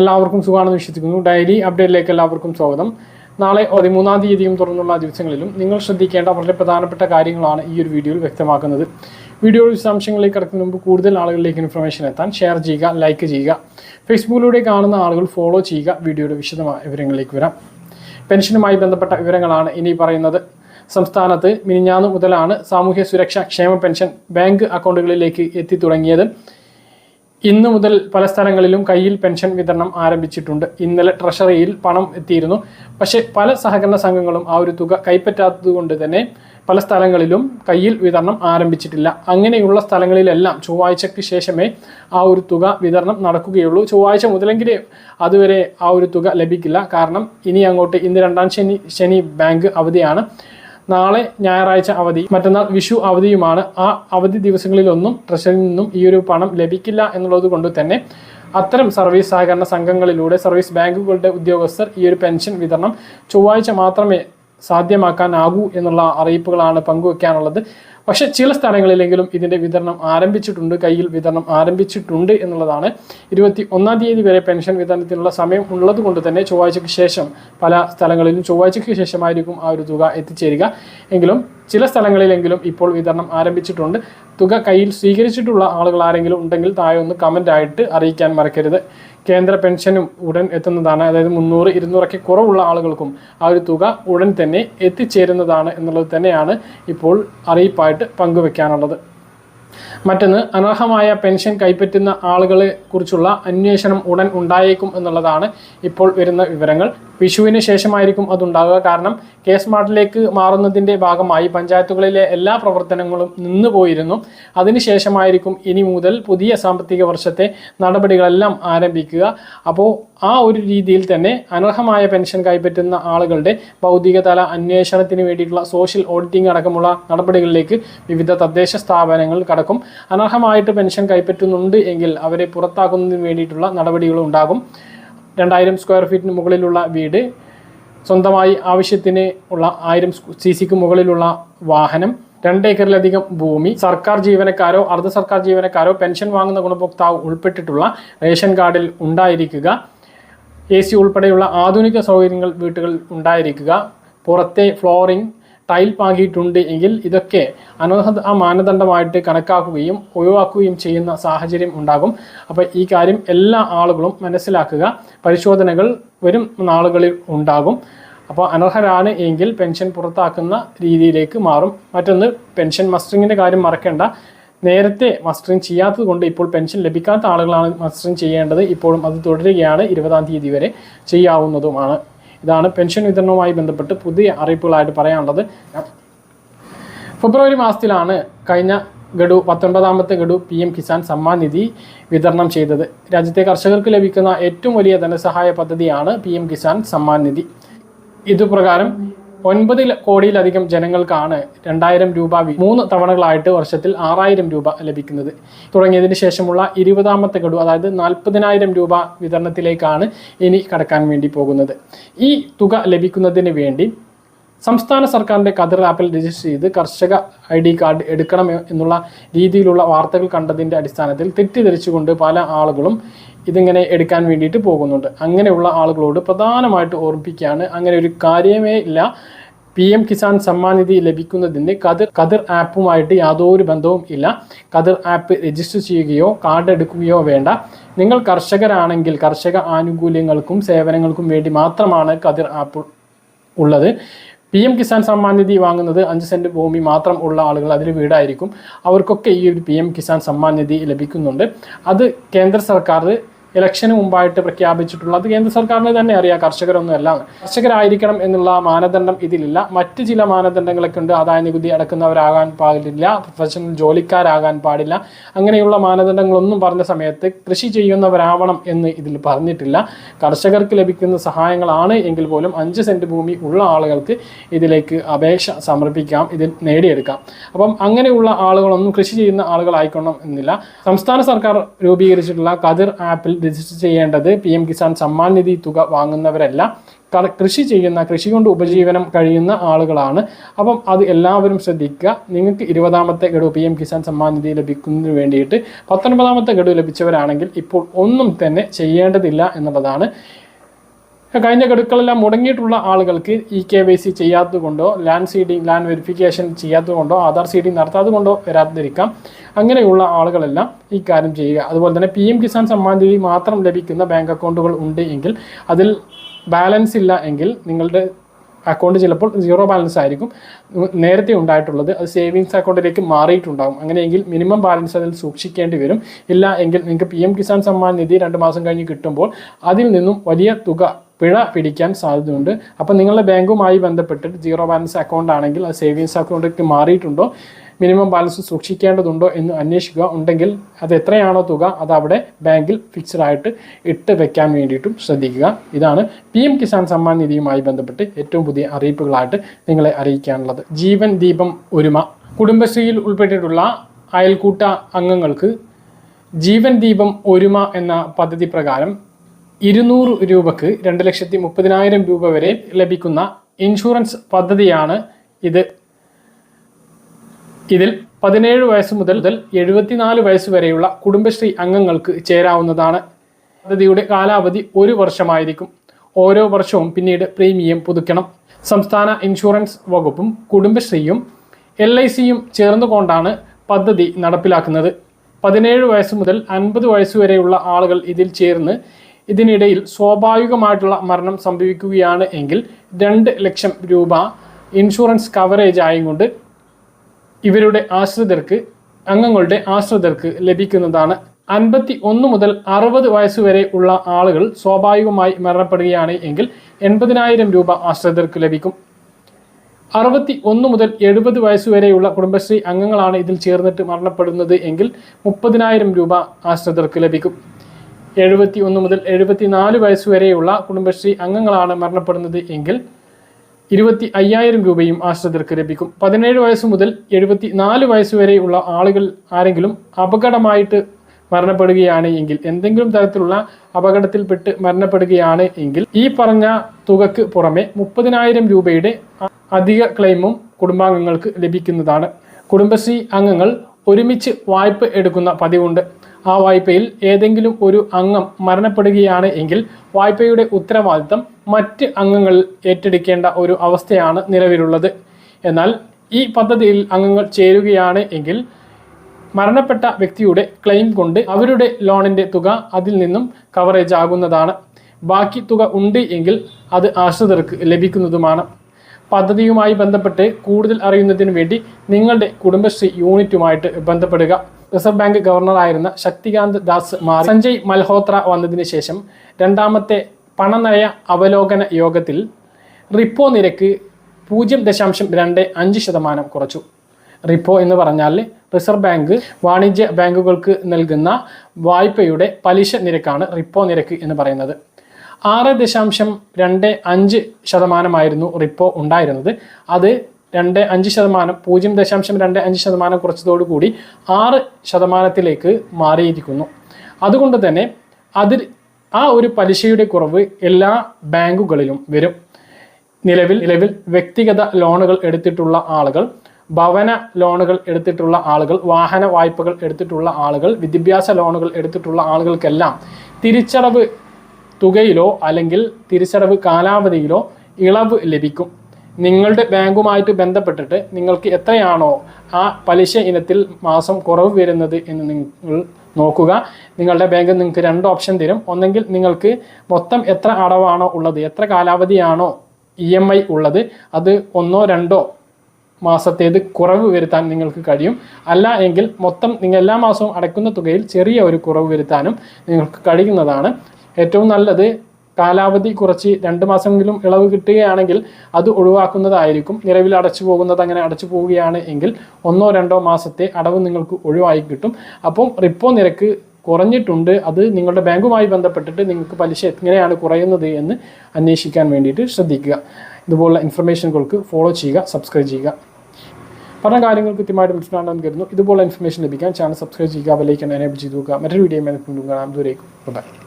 എല്ലാവർക്കും സുഖമാണെന്ന് വിശ്വസിക്കുന്നു. ഡയറി അപ്ഡേറ്റിലേക്ക് എല്ലാവർക്കും സ്വാഗതം. നാളെ പതിമൂന്നാം തീയതിയും തുടർന്നുള്ള ദിവസങ്ങളിലും നിങ്ങൾ ശ്രദ്ധിക്കേണ്ട വളരെ പ്രധാനപ്പെട്ട കാര്യങ്ങളാണ് ഈ ഒരു വീഡിയോയിൽ വ്യക്തമാക്കുന്നത്. വീഡിയോയുടെ വിശദാംശങ്ങളിലേക്ക് കിടക്കുന്ന മുമ്പ് കൂടുതൽ ആളുകളിലേക്ക് ഇൻഫർമേഷൻ എത്താൻ ഷെയർ ചെയ്യുക ലൈക്ക് ചെയ്യുക. ഫേസ്ബുക്കിലൂടെ കാണുന്ന ആളുകൾ ഫോളോ ചെയ്യുക. വീഡിയോയുടെ വിശദമായ വിവരങ്ങളിലേക്ക് വരാം. പെൻഷനുമായി ബന്ധപ്പെട്ട വിവരങ്ങളാണ് ഇനി പറയുന്നത്. സംസ്ഥാനത്ത് മിനിഞ്ഞാന്ന് മുതലാണ് സാമൂഹ്യ സുരക്ഷാ ക്ഷേമ പെൻഷൻ ബാങ്ക് അക്കൗണ്ടുകളിലേക്ക് എത്തി തുടങ്ങിയത്. ഇന്ന് മുതൽ പല സ്ഥലങ്ങളിലും കയ്യിൽ പെൻഷൻ വിതരണം ആരംഭിച്ചിട്ടുണ്ട്. ഇന്നലെ ട്രഷറിയിൽ പണം എത്തിയിരുന്നു. പക്ഷേ പല സഹകരണ സംഘങ്ങളും ആ ഒരു തുക കൈപ്പറ്റാത്തതുകൊണ്ട് തന്നെ പല സ്ഥലങ്ങളിലും കയ്യിൽ വിതരണം ആരംഭിച്ചിട്ടില്ല. അങ്ങനെയുള്ള സ്ഥലങ്ങളിലെല്ലാം ചൊവ്വാഴ്ചയ്ക്ക് ശേഷമേ ആ ഒരു തുക വിതരണം നടക്കുകയുള്ളൂ. ചൊവ്വാഴ്ച മുതലെങ്കിലേ അതുവരെ ആ ഒരു തുക ലഭിക്കില്ല. കാരണം ഇനി അങ്ങോട്ട് ഇന്ന് രണ്ടാം ശനി ശനി ബാങ്ക് അവധിയാണ്. നാളെ ഞായറാഴ്ച അവധി. മറ്റന്നാൾ വിഷു അവധിയുമാണ്. ആ അവധി ദിവസങ്ങളിലൊന്നും ട്രഷറിയിൽ നിന്നും ഈ ഒരു പണം ലഭിക്കില്ല എന്നുള്ളത് കൊണ്ട് തന്നെ അത്തരം സർവീസ് സഹകരണ സംഘങ്ങളിലൂടെ സർവീസ് ബാങ്കുകളുടെ ഉദ്യോഗസ്ഥർ ഈ ഒരു പെൻഷൻ വിതരണം ചൊവ്വാഴ്ച മാത്രമേ സാധ്യമാക്കാനാകൂ എന്നുള്ള അറിയിപ്പുകളാണ് പങ്കുവെക്കാനുള്ളത്. പക്ഷെ ചില സ്ഥലങ്ങളിലെങ്കിലും ഇതിന്റെ വിതരണം ആരംഭിച്ചിട്ടുണ്ട് കയ്യിൽ വിതരണം ആരംഭിച്ചിട്ടുണ്ട് എന്നുള്ളതാണ്. ഇരുപത്തി ഒന്നാം തീയതി വരെ പെൻഷൻ വിതരണത്തിനുള്ള സമയം ഉള്ളത് കൊണ്ട് തന്നെ ചൊവ്വാഴ്ചയ്ക്ക് ശേഷം പല സ്ഥലങ്ങളിലും ചൊവ്വാഴ്ചയ്ക്ക് ശേഷമായിരിക്കും ആ ഒരു തുക എത്തിച്ചേരുക. എങ്കിലും ചില സ്ഥലങ്ങളിലെങ്കിലും ഇപ്പോൾ വിതരണം ആരംഭിച്ചിട്ടുണ്ട്. തുക കയ്യിൽ സ്വീകരിച്ചിട്ടുള്ള ആളുകൾ ആരെങ്കിലും ഉണ്ടെങ്കിൽ താഴെ ഒന്ന് കമന്റ് ആയിട്ട് അറിയിക്കാൻ മറക്കരുത്. കേന്ദ്ര പെൻഷനും ഉടൻ എത്തുന്നതാണ്. അതായത് മുന്നൂറ് ഇരുന്നൂറൊക്കെ കുറവുള്ള ആളുകൾക്കും ആ ഒരു തുക ഉടൻ തന്നെ എത്തിച്ചേരുന്നതാണ് എന്നുള്ളത് തന്നെയാണ് ഇപ്പോൾ അറിയിപ്പായിട്ട് പങ്കുവെക്കാനുള്ളത്. മറ്റൊന്ന് അനർഹമായ പെൻഷൻ കൈപ്പറ്റുന്ന ആളുകളെ കുറിച്ചുള്ള അന്വേഷണം ഉടൻ ഉണ്ടായേക്കും എന്നുള്ളതാണ് ഇപ്പോൾ വരുന്ന വിവരങ്ങൾ. വിഷുവിന് ശേഷമായിരിക്കും അതുണ്ടാകുക കാരണം കെ സ്മാർട്ടിലേക്ക് മാറുന്നതിന്റെ ഭാഗമായി പഞ്ചായത്തുകളിലെ എല്ലാ പ്രവർത്തനങ്ങളും നിന്നുപോയിരുന്നു അതിനുശേഷമായിരിക്കും ഇനി മുതൽ പുതിയ സാമ്പത്തിക വർഷത്തെ നടപടികളെല്ലാം ആരംഭിക്കുക. അപ്പോൾ ആ ഒരു രീതിയിൽ തന്നെ അനർഹമായ പെൻഷൻ കൈപ്പറ്റുന്ന ആളുകളുടെ ഭൗതിക തല അന്വേഷണത്തിന് വേണ്ടിയിട്ടുള്ള സോഷ്യൽ ഓഡിറ്റിംഗ് അടക്കമുള്ള നടപടികളിലേക്ക് വിവിധ തദ്ദേശ സ്ഥാപനങ്ങൾ കടക്കും. അനർഹമായിട്ട് പെൻഷൻ കൈപ്പറ്റുന്നുണ്ട് എങ്കിൽ അവരെ പുറത്താക്കുന്നതിന് വേണ്ടിയിട്ടുള്ള നടപടികളും ഉണ്ടാകും. രണ്ടായിരം സ്ക്വയർ ഫീറ്റിന് മുകളിലുള്ള വീട് സ്വന്തമായി ആവശ്യത്തിന് ഉള്ള ആയിരം സി സിക്ക് മുകളിലുള്ള വാഹനം രണ്ട് ഏക്കറിലധികം ഭൂമി സർക്കാർ ജീവനക്കാരോ അർദ്ധ സർക്കാർ ജീവനക്കാരോ പെൻഷൻ വാങ്ങുന്ന ഗുണഭോക്താവ് ഉൾപ്പെട്ടിട്ടുള്ള റേഷൻ കാർഡിൽ ഉണ്ടായിരിക്കുക. എ സി ഉൾപ്പെടെയുള്ള ആധുനിക സൗകര്യങ്ങൾ വീട്ടുകളിൽ ഉണ്ടായിരിക്കുക. പുറത്തെ ഫ്ലോറിംഗ് ടൈൽ പാകിയിട്ടുണ്ട് എങ്കിൽ ഇതൊക്കെ അനർഹത ആ മാനദണ്ഡമായിട്ട് കണക്കാക്കുകയും ഒഴിവാക്കുകയും ചെയ്യുന്ന സാഹചര്യം ഉണ്ടാകും. അപ്പോൾ ഈ കാര്യം എല്ലാ ആളുകളും മനസ്സിലാക്കുക. പരിശോധനകൾ വരും നാളുകളിൽ ഉണ്ടാകും. അപ്പോൾ അനർഹരാണ് എങ്കിൽ പെൻഷൻ പുറത്താക്കുന്ന രീതിയിലേക്ക് മാറും. മറ്റൊന്ന് പെൻഷൻ മസ്റ്ററിങ്ങിന്റെ കാര്യം മറക്കേണ്ട. നേരത്തെ മസ്റ്ററിങ് ചെയ്യാത്തത് കൊണ്ട് ഇപ്പോൾ പെൻഷൻ ലഭിക്കാത്ത ആളുകളാണ് മസ്റ്ററിങ് ചെയ്യേണ്ടത്. ഇപ്പോഴും അത് തുടരുകയാണ്. ഇരുപതാം തീയതി വരെ ചെയ്യാവുന്നതുമാണ്. ഇതാണ് പെൻഷൻ വിതരണവുമായി ബന്ധപ്പെട്ട് പുതിയ അറിയിപ്പുകളായിട്ട് പറയാനുള്ളത്. ഫെബ്രുവരി മാസത്തിലാണ് കഴിഞ്ഞ ഗഡു പത്തൊൻപതാമത്തെ ഗഡു പി എം കിസാൻ സമ്മാൻ നിധി വിതരണം ചെയ്തത്. രാജ്യത്തെ കർഷകർക്ക് ലഭിക്കുന്ന ഏറ്റവും വലിയ ധനസഹായ പദ്ധതിയാണ് പി എം കിസാൻ സമ്മാൻ നിധി. ഇതുപ്രകാരം ഒൻപത് കോടിയിലധികം ജനങ്ങൾക്കാണ് രണ്ടായിരം രൂപ മൂന്ന് തവണകളായിട്ട് വർഷത്തിൽ ആറായിരം രൂപ ലഭിക്കുന്നത്. തുടങ്ങിയതിന് ശേഷമുള്ള ഇരുപതാമത്തെ ഗഡു അതായത് നാൽപ്പതിനായിരം രൂപ വിതരണത്തിലേക്കാണ് ഇനി കടക്കാൻ വേണ്ടി പോകുന്നത്. ഈ തുക ലഭിക്കുന്നതിന് വേണ്ടി സംസ്ഥാന സർക്കാരിന്റെ കതിർ ആപ്പിൽ രജിസ്റ്റർ ചെയ്ത് കർഷക ഐ ഡി കാർഡ് എടുക്കണം എന്നുള്ള രീതിയിലുള്ള വാർത്തകൾ കണ്ടതിന്റെ അടിസ്ഥാനത്തിൽ തെറ്റിദ്ധരിച്ചുകൊണ്ട് പല ആളുകളും ഇതിങ്ങനെ എടുക്കാൻ വേണ്ടിയിട്ട് പോകുന്നുണ്ട്. അങ്ങനെയുള്ള ആളുകളോട് പ്രധാനമായിട്ട് ഓർമ്മിപ്പിക്കുകയാണ്. അങ്ങനെ ഒരു കാര്യമേ ഇല്ല. പി എം കിസാൻ സമ്മാൻ നിധി ലഭിക്കുന്നതിന് കതിർ കതിർ ആപ്പുമായിട്ട് യാതൊരു ബന്ധവും ഇല്ല. കതിർ ആപ്പ് രജിസ്റ്റർ ചെയ്യുകയോ കാർഡ് എടുക്കുകയോ വേണ്ട. നിങ്ങൾ കർഷകരാണെങ്കിൽ കർഷക ആനുകൂല്യങ്ങൾക്കും സേവനങ്ങൾക്കും വേണ്ടി മാത്രമാണ് കതിർ ആപ്പ് ഉള്ളത്. പി എം കിസാൻ സമ്മാൻ നിധി വാങ്ങുന്നത് അഞ്ച് സെന്റ് ഭൂമി മാത്രം ഉള്ള ആളുകൾ അതിൽ വീടായിരിക്കും. അവർക്കൊക്കെ ഈ ഒരു പി എം കിസാൻ സമ്മാൻ നിധി ലഭിക്കുന്നുണ്ട്. അത് കേന്ദ്ര സർക്കാർ ഇലക്ഷന് മുമ്പായിട്ട് പ്രഖ്യാപിച്ചിട്ടുള്ളത് അത് കേന്ദ്ര സർക്കാരിനെ തന്നെ അറിയാം കർഷകരൊന്നുമല്ല കർഷകരായിരിക്കണം എന്നുള്ള മാനദണ്ഡം ഇതിലില്ല. മറ്റ് ചില മാനദണ്ഡങ്ങളൊക്കെ ഉണ്ട്. ആദായ നികുതി അടക്കുന്നവരാകാൻ പാടില്ല. പ്രൊഫഷണൽ ജോലിക്കാരാകാൻ പാടില്ല. അങ്ങനെയുള്ള മാനദണ്ഡങ്ങളൊന്നും പറഞ്ഞ സമയത്ത് കൃഷി ചെയ്യുന്നവരാവണം എന്ന് ഇതിൽ പറഞ്ഞിട്ടില്ല. കർഷകർക്ക് ലഭിക്കുന്ന സഹായങ്ങളാണ് എങ്കിൽ പോലും അഞ്ച് സെന്റ് ഭൂമി ഉള്ള ആളുകൾക്ക് ഇതിലേക്ക് അപേക്ഷ സമർപ്പിക്കാം ഇതിൽ നേടിയെടുക്കാം. അപ്പം അങ്ങനെയുള്ള ആളുകളൊന്നും കൃഷി ചെയ്യുന്ന ആളുകളായിക്കൊള്ളണം എന്നില്ല. സംസ്ഥാന സർക്കാർ രൂപീകരിച്ചിട്ടുള്ള കതിർ ആപ്പിൽ രജിസ്റ്റർ ചെയ്യേണ്ടത് പി എം കിസാൻ സമ്മാൻ നിധി തുക വാങ്ങുന്നവരല്ല. കൃഷി ചെയ്യുന്ന കൃഷി കൊണ്ട് ഉപജീവനം കഴിയുന്ന ആളുകളാണ്. അപ്പം അത് എല്ലാവരും ശ്രദ്ധിക്കുക. നിങ്ങൾക്ക് ഇരുപതാമത്തെ ഗഡു പി എം കിസാൻ സമ്മാൻ നിധി ലഭിക്കുന്നതിന് വേണ്ടിയിട്ട് പത്തൊൻപതാമത്തെ ഗഡു ലഭിച്ചവരാണെങ്കിൽ ഇപ്പോൾ ഒന്നും തന്നെ ചെയ്യേണ്ടതില്ല എന്നുള്ളതാണ് കഴിഞ്ഞ ഗഡുക്കളെല്ലാം മുടങ്ങിയിട്ടുള്ള ആളുകൾക്ക് ഇ കെ വൈ സി ചെയ്യാത്തത് കൊണ്ടോ ലാൻഡ് സീഡിംഗ് ലാൻഡ് വെരിഫിക്കേഷൻ ചെയ്യാത്തത് കൊണ്ടോ ആധാർ സീഡിംഗ് നടത്താത്തത് കൊണ്ടോ വരാതിരിക്കാം. അങ്ങനെയുള്ള ആളുകളെല്ലാം ഈ കാര്യം ചെയ്യുക. അതുപോലെ തന്നെ പി എം കിസാൻ സമ്മാൻ നിധി മാത്രം ലഭിക്കുന്ന ബാങ്ക് അക്കൗണ്ടുകൾ ഉണ്ട് എങ്കിൽ അതിൽ ബാലൻസ് ഇല്ല എങ്കിൽ നിങ്ങളുടെ അക്കൗണ്ട് ചിലപ്പോൾ സീറോ ബാലൻസ് ആയിരിക്കും. നേരത്തെ ഉണ്ടായിട്ടുള്ളത് അത് സേവിങ്സ് അക്കൗണ്ടിലേക്ക് മാറിയിട്ടുണ്ടാകും അങ്ങനെയെങ്കിൽ മിനിമം ബാലൻസ് അതിൽ സൂക്ഷിക്കേണ്ടി വരും. ഇല്ല എങ്കിൽ നിങ്ങൾക്ക് പി എം കിസാൻ സമ്മാൻ നിധി രണ്ട് മാസം കഴിഞ്ഞ് കിട്ടുമ്പോൾ അതിൽ നിന്നും വലിയ തുക പിഴ പിടിക്കാൻ സാധ്യതയുണ്ട്. അപ്പോൾ നിങ്ങളുടെ ബാങ്കുമായി ബന്ധപ്പെട്ടിട്ട് സീറോ ബാലൻസ് അക്കൗണ്ട് ആണെങ്കിൽ അത് സേവിങ്സ് അക്കൗണ്ടിലേക്ക് മാറിയിട്ടുണ്ടോ? മിനിമം ബാലൻസ് സൂക്ഷിക്കേണ്ടതുണ്ടോ എന്ന് അന്വേഷിക്കുക. ഉണ്ടെങ്കിൽ അത് എത്രയാണോ തുക അത് അവിടെ ബാങ്കിൽ ഫിക്സഡ് ആയിട്ട് ഇട്ട് വെക്കാൻ വേണ്ടിയിട്ടും ശ്രദ്ധിക്കുക. ഇതാണ് പി എം കിസാൻ സമ്മാൻ നിധിയുമായി ബന്ധപ്പെട്ട് ഏറ്റവും പുതിയ അറിയിപ്പുകളായിട്ട് നിങ്ങളെ അറിയിക്കാനുള്ളത്. ജീവൻ ദീപം ഒരുമ. കുടുംബശ്രീയിൽ ഉൾപ്പെട്ടിട്ടുള്ള അയൽക്കൂട്ട അംഗങ്ങൾക്ക് ജീവൻ ദീപം ഒരുമ എന്ന പദ്ധതി പ്രകാരം ഇരുന്നൂറ് രൂപക്ക് രണ്ട് ലക്ഷത്തി മുപ്പതിനായിരം രൂപ വരെ ലഭിക്കുന്ന ഇൻഷുറൻസ് പദ്ധതിയാണ് ഇത്. ഇതിൽ പതിനേഴ് വയസ്സ് മുതൽ എഴുപത്തിനാല് വയസ്സ് വരെയുള്ള കുടുംബശ്രീ അംഗങ്ങൾക്ക് ചേരാവുന്നതാണ്. പദ്ധതിയുടെ കാലാവധി ഒരു വർഷമായിരിക്കും. ഓരോ വർഷവും പിന്നീട് പ്രീമിയം പുതുക്കണം. സംസ്ഥാന ഇൻഷുറൻസ് വകുപ്പും കുടുംബശ്രീയും എൽ ഐ സിയും ചേർന്നുകൊണ്ടാണ് പദ്ധതി നടപ്പിലാക്കുന്നത്. പതിനേഴ് വയസ്സ് മുതൽ അൻപത് വയസ്സ് വരെയുള്ള ആളുകൾ ഇതിൽ ചേർന്ന് ഇതിനിടയിൽ സ്വാഭാവികമായിട്ടുള്ള മരണം സംഭവിക്കുകയാണ് എങ്കിൽ രണ്ട് ലക്ഷം രൂപ ഇൻഷുറൻസ് കവറേജ് ആയും കൊണ്ട് ഇവരുടെ ആശ്രിതർക്ക് അംഗങ്ങളുടെ ആശ്രിതർക്ക് ലഭിക്കുന്നതാണ്. അൻപത്തി ഒന്ന് മുതൽ അറുപത് വയസ്സ് വരെ ഉള്ള ആളുകൾ സ്വാഭാവികമായി മരണപ്പെടുകയാണ് എങ്കിൽ എൺപതിനായിരം രൂപ ആശ്രിതർക്ക് ലഭിക്കും. അറുപത്തി ഒന്ന് മുതൽ എഴുപത് വയസ്സ് വരെയുള്ള കുടുംബശ്രീ അംഗങ്ങളാണ് ഇതിൽ ചേർന്നിട്ട് മരണപ്പെടുന്നത് എങ്കിൽ മുപ്പതിനായിരം രൂപ ആശ്രിതർക്ക് ലഭിക്കും. എഴുപത്തി ഒന്ന് മുതൽ എഴുപത്തിനാല് വയസ്സ് വരെയുള്ള കുടുംബശ്രീ അംഗങ്ങളാണ് മരണപ്പെടുന്നത് എങ്കിൽ ഇരുപത്തി അയ്യായിരം രൂപയും ആശ്രിതർക്ക് ലഭിക്കും. പതിനേഴ് വയസ്സ് മുതൽ എഴുപത്തി നാല് വയസ്സ് വരെയുള്ള ആളുകൾ ആരെങ്കിലും അപകടമായിട്ട് മരണപ്പെടുകയാണ് എങ്കിൽ എന്തെങ്കിലും തരത്തിലുള്ള അപകടത്തിൽപ്പെട്ട് മരണപ്പെടുകയാണ് എങ്കിൽ ഈ പറഞ്ഞ തുകക്ക് പുറമെ മുപ്പതിനായിരം രൂപയുടെ അധിക ക്ലെയിമും കുടുംബാംഗങ്ങൾക്ക് ലഭിക്കുന്നതാണ്. കുടുംബശ്രീ അംഗങ്ങൾ ഒരുമിച്ച് വായ്പ എടുക്കുന്ന പതിവുണ്ട്. ആ വായ്പയിൽ ഏതെങ്കിലും ഒരു അംഗം മരണപ്പെടുകയാണ് എങ്കിൽ വായ്പയുടെ ഉത്തരവാദിത്തം മറ്റ് അംഗങ്ങൾ ഏറ്റെടുക്കേണ്ട ഒരു അവസ്ഥയാണ് നിലവിലുള്ളത്. എന്നാൽ ഈ പദ്ധതിയിൽ അംഗങ്ങൾ ചേരുകയാണ് എങ്കിൽ മരണപ്പെട്ട വ്യക്തിയുടെ ക്ലെയിം കൊണ്ട് അവരുടെ ലോണിന്റെ തുക അതിൽ നിന്നും കവറേജ് ആകുന്നതാണ്. ബാക്കി തുക ഉണ്ട് എങ്കിൽ അത് ആശ്രിതർക്ക് ലഭിക്കുന്നതുമാണ്. പദ്ധതിയുമായി ബന്ധപ്പെട്ട് കൂടുതൽ അറിയുന്നതിന് വേണ്ടി നിങ്ങളുടെ കുടുംബശ്രീ യൂണിറ്റുമായിട്ട് ബന്ധപ്പെടുക. റിസർവ് ബാങ്ക് ഗവർണറായിരുന്ന ശക്തികാന്ത് ദാസ് മാറി സഞ്ജയ് മൽഹോത്ര വന്നതിന് ശേഷം രണ്ടാമത്തെ പണനയ അവലോകന യോഗത്തിൽ റിപ്പോ നിരക്ക് പൂജ്യം ദശാംശം രണ്ട് അഞ്ച് ശതമാനം കുറച്ചു. റിപ്പോ എന്ന് പറഞ്ഞാൽ റിസർവ് ബാങ്ക് വാണിജ്യ ബാങ്കുകൾക്ക് നൽകുന്ന വായ്പയുടെ പലിശ നിരക്കാണ് റിപ്പോ നിരക്ക് എന്ന് പറയുന്നത്. ആറ് ദശാംശം രണ്ട് അഞ്ച് ശതമാനമായിരുന്നു റിപ്പോ ഉണ്ടായിരുന്നത്. അത് രണ്ട് അഞ്ച് ശതമാനം പൂജ്യം ദശാംശം രണ്ട് അഞ്ച് ശതമാനം കുറച്ചതോടുകൂടി ആറ് ശതമാനത്തിലേക്ക് മാറിയിരിക്കുന്നു. അതുകൊണ്ട് തന്നെ അതിൽ ആ ഒരു പലിശയുടെ കുറവ് എല്ലാ ബാങ്കുകളിലും വരും. നിലവിൽ നിലവിൽ വ്യക്തിഗത ലോണുകൾ എടുത്തിട്ടുള്ള ആളുകൾ ഭവന ലോണുകൾ എടുത്തിട്ടുള്ള ആളുകൾ വാഹന വായ്പകൾ എടുത്തിട്ടുള്ള ആളുകൾ വിദ്യാഭ്യാസ ലോണുകൾ എടുത്തിട്ടുള്ള ആളുകൾക്കെല്ലാം തിരിച്ചടവ് തുകയിലോ അല്ലെങ്കിൽ തിരിച്ചടവ് കാലാവധിയിലോ ഇളവ് ലഭിക്കും. നിങ്ങളുടെ ബാങ്കുമായിട്ട് ബന്ധപ്പെട്ടിട്ട് നിങ്ങൾക്ക് എത്രയാണോ ആ പലിശ ഇനത്തിൽ മാസം കുറവ് വരുന്നത് എന്ന് നിങ്ങൾ നോക്കുക. നിങ്ങളുടെ ബാങ്ക് നിങ്ങൾക്ക് രണ്ട് ഓപ്ഷൻ തരും. ഒന്നെങ്കിൽ നിങ്ങൾക്ക് മൊത്തം എത്ര അടവാണോ ഉള്ളത് എത്ര കാലാവധിയാണോ ഇ എം ഐ ഉള്ളത് അത് ഒന്നോ രണ്ടോ മാസത്തേത് കുറവ് വരുത്താൻ നിങ്ങൾക്ക് കഴിയും. അല്ല എങ്കിൽ മൊത്തം നിങ്ങൾ എല്ലാ മാസവും അടയ്ക്കുന്ന തുകയിൽ ചെറിയ ഒരു കുറവ് വരുത്താനും നിങ്ങൾക്ക് കഴിയുന്നതാണ്. ഏറ്റവും നല്ലത് കാലാവധി കുറച്ച് രണ്ട് മാസമെങ്കിലും ഇളവ് കിട്ടുകയാണെങ്കിൽ അത് ഒഴിവാക്കുന്നതായിരിക്കും. നിലവിൽ അടച്ചു പോകുന്നത് അങ്ങനെ അടച്ചു പോവുകയാണ് എങ്കിൽ ഒന്നോ രണ്ടോ മാസത്തെ അടവ് നിങ്ങൾക്ക് ഒഴിവായി കിട്ടും. അപ്പം റിപ്പോ നിരക്ക് കുറഞ്ഞിട്ടുണ്ട്. അത് നിങ്ങളുടെ ബാങ്കുമായി ബന്ധപ്പെട്ടിട്ട് നിങ്ങൾക്ക് പലിശ എങ്ങനെയാണ് കുറയുന്നത് എന്ന് അന്വേഷിക്കാൻ വേണ്ടിയിട്ട് ശ്രദ്ധിക്കുക. ഇതുപോലുള്ള ഇൻഫർമേഷനുകൾക്ക് ഫോളോ ചെയ്യുക സബ്സ്ക്രൈബ് ചെയ്യുക. പറഞ്ഞ കാര്യങ്ങൾ കൃത്യമായിട്ട് മനസ്സിലാണെന്ന് കരുതുന്നു. ഇതുപോലുള്ള ഇൻഫർമേഷൻ ലഭിക്കാൻ ചാനൽ സബ്സ്ക്രൈബ് ചെയ്യുക ബെലൈക്കൻ എനേബിൾ ചെയ്തു നോക്കുക മറ്റൊരു വീഡിയോ കാണാം. ദൂരേക്കും ബൈ